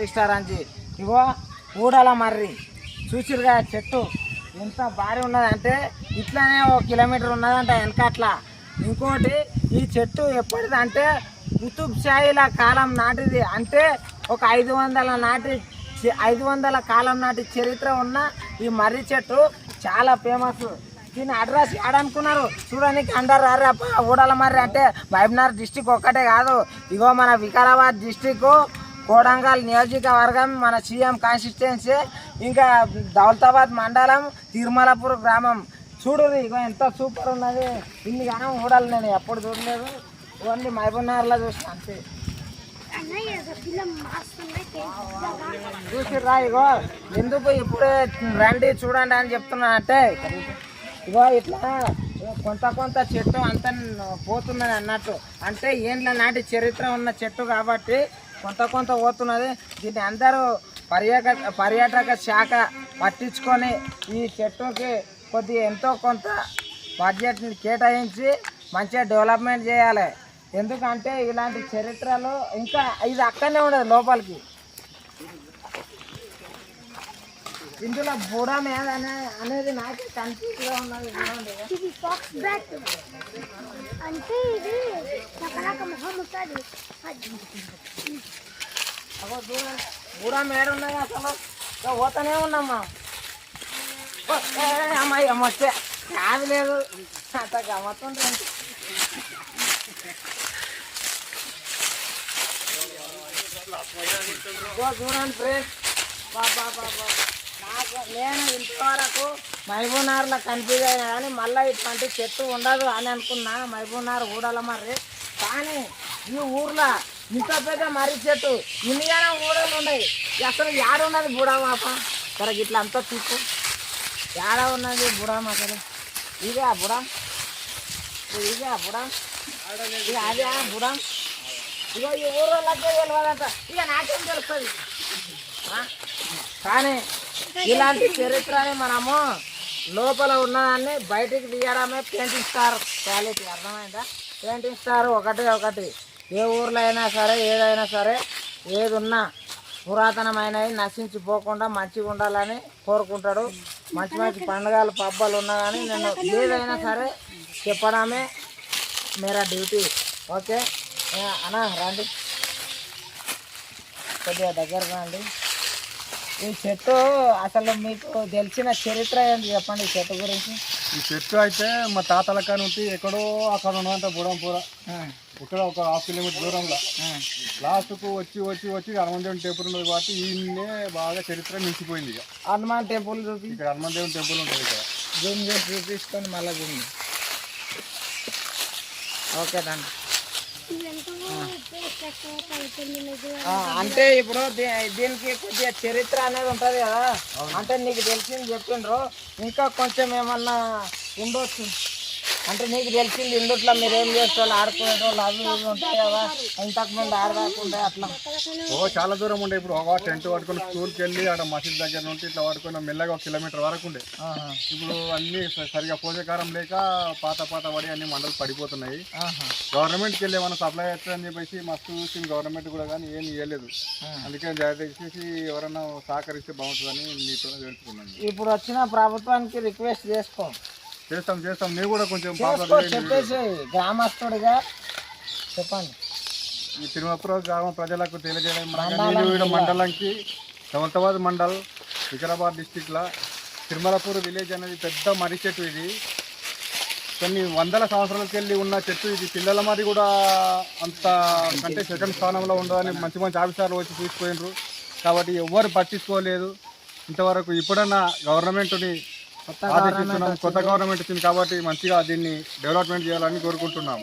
Restaurant ఇగో ఊడల మర్రి. చూసిరుగా చెట్టు. ఎంత భారీ ఉన్నదంటే ఇట్లానే ఒక కిలోమీటర్ ఉన్నదంట వెనకట్ల. ఇంకోటి ఈ చెట్టు ఎప్పటిదంటే కుతుబ్ షాయిల కాలం నాటిది. అంటే ఒక ఐదు వందల నాటి ఐదు వందల కాలం నాటి చరిత్ర ఉన్న ఈ మర్రి చెట్టు చాలా ఫేమస్. దీని అడ్రస్ ఏడనుకున్నారు? చూడడానికి అందరు రారా ఊడల మర్రి అంటే మహబూబ్నగర్ డిస్టిక్ ఒక్కటే కాదు. ఇగో మన వికారాబాద్ డిస్టిక్ కోడంగల్ నియోజకవర్గం మన సీఎం కాన్స్టిట్యున్సీ ఇంకా దౌలతాబాద్ మండలం తిరుమలపూర్ గ్రామం. చూడు ఎంత సూపర్ ఉన్నది. ఇన్ని గానం చూడాలి నేను ఎప్పుడు చూడలేదు. ఓన్లీ మహబూబ్నగర్లో చూసిన అంతే. చూసిర్రా ఇగో ఎందుకు ఇప్పుడే రండి చూడండి అని చెప్తున్నా అంటే ఇగో ఇట్లా కొంత కొంత చెట్టు అంత పోతున్నది అన్నట్టు. అంటే ఏండ్ల నాటి చరిత్ర ఉన్న చెట్టు కాబట్టి కొంత కొంత పోతున్నది. దీన్ని అందరూ పర్యాటక పర్యాటక శాఖ పట్టించుకొని ఈ చెట్టుకి కొద్దిగా ఎంతో కొంత బడ్జెట్ని కేటాయించి మంచిగా డెవలప్మెంట్ చేయాలి. ఎందుకంటే ఇలాంటి చరిత్రలు ఇంకా ఇది అక్కడనే ఉండదు లోపలికి. ఇందులో బుడం ఏదనే అనేది నాకే కన్ఫ్యూజ్గా ఉన్నది చూడండి. ఇది ఫాక్స్ బ్యాట్ అంటే ఇది రకరకాల మొహం ఉంటుంది అది అగో చూడండి బుడం ఏడున్నది అసలు ఇక పోతానే ఉన్నామ్మా ఓ, ఏ, అమ్మాయి అమ్మ వచ్చే కాదు లేదు అంత గమ్మత్తుంటే ఇగో చూడండి ఫ్రెండ్స్ బాబా బాబా నాకు నేను ఇంతవరకు మహబూబ్నగర్లో కన్ఫ్యూజ్ అయినా కానీ మళ్ళీ ఇటువంటి చెట్టు ఉండదు అని అనుకున్నా. మహబూబ్నగర్ ఊడల మర్రి కానీ ఈ ఊర్లో ఇంత పెద్ద మర్రి చెట్టు ఇన్నిగానే ఊడలు ఉన్నాయి. అసలు యాడ ఉన్నది బుడా సరే ఇట్లా అంతా చూపు యాడ ఉన్నది బుడా అసలు ఇదే ఆ బుడా? ఇదే ఆ బుడా? ఇక అదే ఆ బుడా? ఇగో ఈ ఊరోళ్ళకే తెలియదంట ఇక నాకేం తెలుస్తుంది? కానీ ఇలాంటి చరిత్రని మనము లోపల ఉన్నదాన్ని బయటికి తీయడమే పెయింటింగ్ స్టార్ క్వాలిటీ అర్థమైందా? పెయింటింగ్ స్టార్ ఒకటి ఒకటి. ఏ ఊర్లో అయినా సరే ఏదైనా సరే ఏది ఉన్నా పురాతనమైనవి నశించిపోకుండా మంచిగా ఉండాలని కోరుకుంటాడు. మంచి మంచి పండుగలు పబ్బాలు ఉన్నా కానీ నేను ఏదైనా సరే చెప్పడమే మేరా డ్యూటీ. ఓకే? అనా అన్నా రండి. కొద్దిగా దగ్గర రండి. ఈ చెట్టు అసలు మీకు తెలిసిన చరిత్ర ఏంటి చెప్పండి ఈ చెట్టు గురించి? ఈ చెట్టు అయితే మా తాతల కాని ఉంటే ఎక్కడో అక్కడ ఉన్నదంట బుడంపూర ఇక్కడ ఒక హాఫ్ కిలోమీటర్ దూరంలో. లాస్ట్కు వచ్చి వచ్చి వచ్చి హనుమంతేవుని టెంపుల్ ఉన్నది కాబట్టి ఈయన్నే బాగా చరిత్ర నిలిచిపోయింది ఇక. హనుమాన్ టెంపుల్ చూపి. ఇక్కడ హనుమంతేవుని టెంపుల్ ఉంటుంది ఇక్కడ. జూమ్ చేసి చూపించుకొని మళ్ళీ జూమ్ ఓకే దాన్ని అంటే ఇప్పుడు దీనికి కొద్దిగా చరిత్ర అనేది ఉంటుంది కదా. అంటే నీకు తెలిసింది చెప్పిండ్రు. ఇంకా కొంచెం ఏమన్నా ఉండొచ్చు? అంటే నీకు తెలిసింది ఇందుట్లో మీరు ఏం చేస్తారు? ఆడుకునేటోళ్ళు అవి ఇవి ఉంటాయి కదా ఇంతకు ముందు ఆడదాకుంటే అట్లా. ఓ చాలా దూరం ఉండే. ఇప్పుడు ఒక టెంట్ పట్టుకొని స్కూల్కి వెళ్ళి ఆడ మసీద్ దగ్గర నుండి ఇట్లా పట్టుకొని మెల్లగా ఒక కిలోమీటర్ వరకు ఉండే. ఇప్పుడు అన్ని సరిగా పోషకారం లేక పాత పాత పడి అన్ని మండలు పడిపోతున్నాయి. గవర్నమెంట్కి వెళ్ళి ఏమైనా సప్లై చేస్తారని చెప్పేసి మస్తు చూసింది గవర్నమెంట్ కూడా కానీ ఏం ఇవ్వలేదు అందుకే దయచేసి ఎవరైనా సహకరిస్తే బాగుంటుందని మీతో తెలుసుకున్నాను. ఇప్పుడు వచ్చిన ప్రభుత్వానికి రిక్వెస్ట్ చేసుకో. చేస్తాం చేస్తాం. మీరు కూడా కొంచెం చెప్పేసి గ్రామస్తుడిగా చెప్పండి. ఈ తిరుమలపురం గ్రామ ప్రజలకు తెలియజేయడం నీలవీడు మండలంకి దౌలతాబాద్ మండల్ వికారాబాద్ డిస్టిక్లో తిరుమలపూర్ విలేజ్ అనేది పెద్ద మర్రి చెట్టు ఇది. కొన్ని వందల సంవత్సరాలకి వెళ్ళి ఉన్న చెట్టు ఇది. పిల్లల మరి కూడా అంత అంటే సెకండ్ స్థానంలో ఉండదని మంచి మంచి ఆఫీసర్లు వచ్చి తీసుకుపోయినారు కాబట్టి ఎవ్వరు పట్టించుకోలేదు. ఇంతవరకు ఇప్పుడన్నా గవర్నమెంట్ని ఆదేశిస్తున్నాం. కొత్త గవర్నమెంట్ వచ్చింది కాబట్టి మంచిగా దీన్ని డెవలప్మెంట్ చేయాలని కోరుకుంటున్నాం.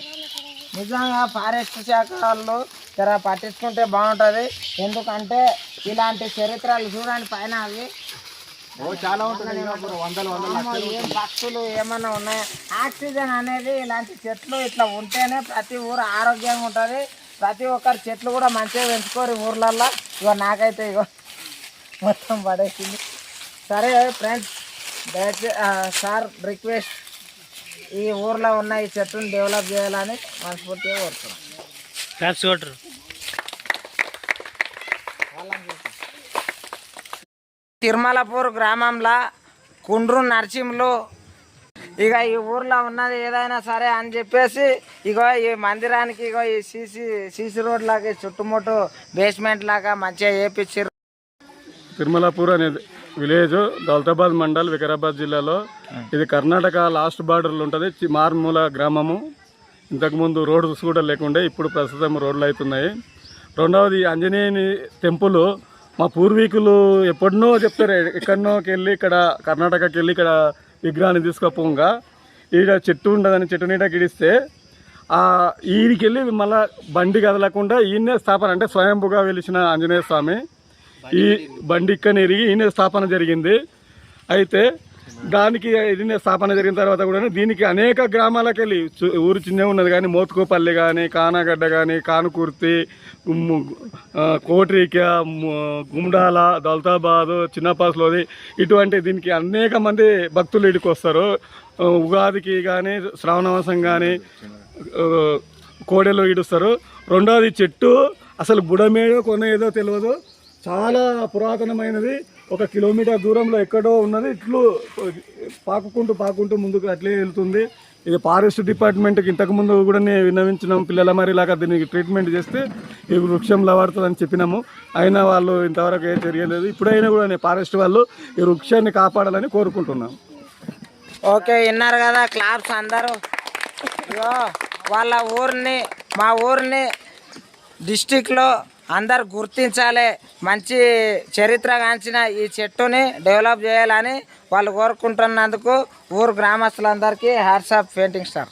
నిజంగా ఫారెస్ట్ శాఖ వాళ్ళు జర పట్టించుకుంటే బాగుంటుంది. ఎందుకంటే ఇలాంటి చరిత్రలు చూడండి పైన అవి. చాలా ఉంటుంది. వందల వందల అమ్మో, ఏం పక్షులు ఏమన్నా ఉన్నాయా. ఆక్సిజన్ అనేది ఇలాంటి చెట్లు ఇట్లా ఉంటేనే ప్రతి ఊరు ఆరోగ్యంగా ఉంటుంది. ప్రతి ఒక్కరు చెట్లు కూడా మంచిగా పెంచుకోరు ఊర్లల్లో. ఇగో నాకైతే ఇగో మొత్తం పడేసింది. సరే ఫ్రెండ్స్ దయచే సార్ రిక్వెస్ట్ ఈ ఊర్లో ఉన్న ఈ చెట్టును డెవలప్ చేయాలని మనస్ఫూర్తిగా కోరుతున్నాం. కొట్టరు తిరుమలపూర్ గ్రామంలో కుండ్రు నరసింహులు ఇక ఈ ఊర్లో ఉన్నది ఏదైనా సరే అని చెప్పేసి ఇగో ఈ మందిరానికి ఇగో ఈ సీసీ సీసీ రోడ్ లాగా చుట్టుముట్టు బేస్మెంట్ లాగా మంచిగా వేపించారు తిరుమలాపూర్ అనే విలేజ్ దౌలతాబాద్ మండల్ వికారాబాద్ జిల్లాలో. ఇది కర్ణాటక లాస్ట్ బార్డర్లో ఉంటుంది. చి- మారుమూల గ్రామము. ఇంతకుముందు రోడ్స్ కూడా లేకుండే ఇప్పుడు ప్రస్తుతం రోడ్లు అవుతున్నాయి రెండవది ఆంజనేయుని టెంపుల్. మా పూర్వీకులు ఎప్పుడనో చెప్తారు ఎక్కడనోకి వెళ్ళి ఇక్కడ కర్ణాటకకి వెళ్ళి ఇక్కడ విగ్రహాన్ని తీసుకుపోగా. ఈడ చెట్టు ఉండదని చెట్టు నీడ గిడిస్తే ఆ ఈడికి వెళ్ళి మళ్ళా బండి కదలకుండా ఈయనే స్థాపన అంటే స్వయంభుగా వెలిసిన ఆంజనేయ స్వామి. ఈ బండి ఇక్కడ ఎరిగి ఈయన స్థాపన జరిగింది. అయితే దానికి ఈయన స్థాపన జరిగిన తర్వాత కూడా దీనికి అనేక గ్రామాలకు వెళ్ళి ఊరు చిన్న ఉన్నది కానీ మోత్కోపల్లి కానీ కానాగడ్డ కానీ కానుకుర్తి కోట్రిక గుమ్డాల దౌలతాబాద్ చిన్నపాసులోది ఇటువంటి దీనికి అనేక మంది భక్తులు ఇడికి వస్తారు. ఉగాదికి కానీ శ్రావణమాసం కానీ కోడెలు ఈడుస్తారు రెండవది చెట్టు అసలు బుడమేడో కొన ఏదో తెలియదు. చాలా పురాతనమైనది. ఒక కిలోమీటర్ దూరంలో ఎక్కడో ఉన్నది. ఇట్లు పాకుకుంటూ పాకుంటూ ముందుకు అట్లే వెళ్తుంది. ఇది ఫారెస్ట్ డిపార్ట్మెంట్కి ఇంతకుముందు కూడా నేను విన్నవించినాం. పిల్లల మరి ఇలాగా దీనికి ట్రీట్మెంట్ చేస్తే ఈ వృక్షం లవాడుతుందని చెప్పినాము. అయినా వాళ్ళు ఇంతవరకు ఏం తెలియలేదు. ఇప్పుడైనా కూడా నేను ఫారెస్ట్ వాళ్ళు ఈ వృక్షాన్ని కాపాడాలని కోరుకుంటున్నాం. ఓకే విన్నారు కదా క్లాప్స్ అందరూ. వాళ్ళ ఊరిని మా ఊరిని డిస్టిక్లో అందరు గుర్తించాలి. మంచి చరిత్ర కాంచిన ఈ చెట్టుని డెవలప్ చేయాలని వాళ్ళు కోరుకుంటున్నందుకు ఊరు గ్రామస్తులందరికీ హ్యాట్స్ ఆఫ్ పెయింటింగ్ స్టార్.